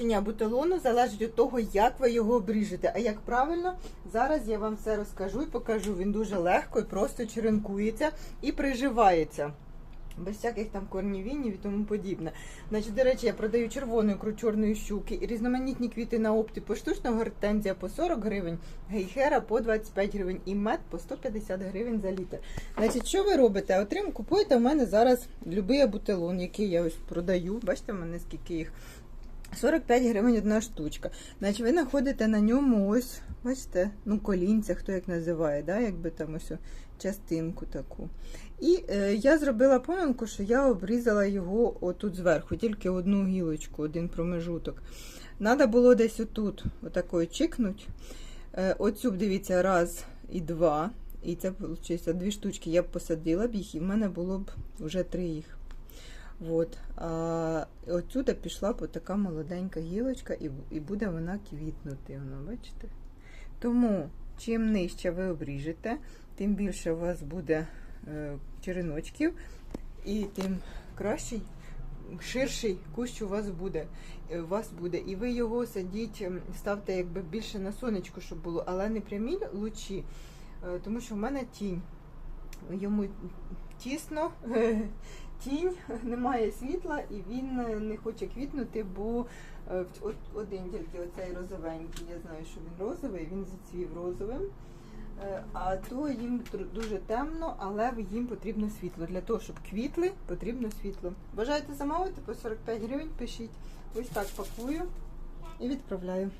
Очищення бутилону залежить від того, як ви його обріжете. А як правильно, зараз я вам все розкажу і покажу. Він дуже легко і просто черенкується і приживається. Без всяких там корнівінів і тому подібне. Значить, до речі, я продаю червону ікру чорної щуки і різноманітні квіти на опті поштучно, гортензія по 40 гривень, гейхера по 25 гривень і мед по 150 гривень за літр. Значить, що ви робите? Отрим купуєте в мене зараз любий бутилон, який я ось продаю. Бачите, в мене скільки їх. 45 гривень одна штучка. Значить, ви знаходите на ньому ось, бачите, ну, колінця, хто як називає, да, якби там ось частинку таку. І е, я зробила помилку, що я обрізала його отут зверху, тільки одну гілочку, один промежуток. Надо було десь отут, отакою чикнуть. Е, оцю дивіться, раз і два. І це виходить, дві штучки я б посадила б їх, і в мене було б вже три їх. От. А отсюди пішла така молоденька гілочка, і, буде вона квітнути. Воно, бачите? Тому, чим нижче ви обріжете, тим більше у вас буде е, череночків, і тим кращий, ширший кущ у вас буде. е, У вас буде. І ви його садіть, ем, ставте якби більше на сонечку, щоб було, але не прямі лучі, е, тому що в мене тінь. Йому тісно, тінь, немає світла, і він е, не хоче квітнути, бо е, один тільки оцей розовенький, я знаю, що він розовий, він зацвів розовим. Е, А то їм дуже темно, але їм потрібно світло. Для того, щоб квітли, потрібно світло. Бажаєте замовити по 45 гривень, пишіть. Ось так пакую і відправляю.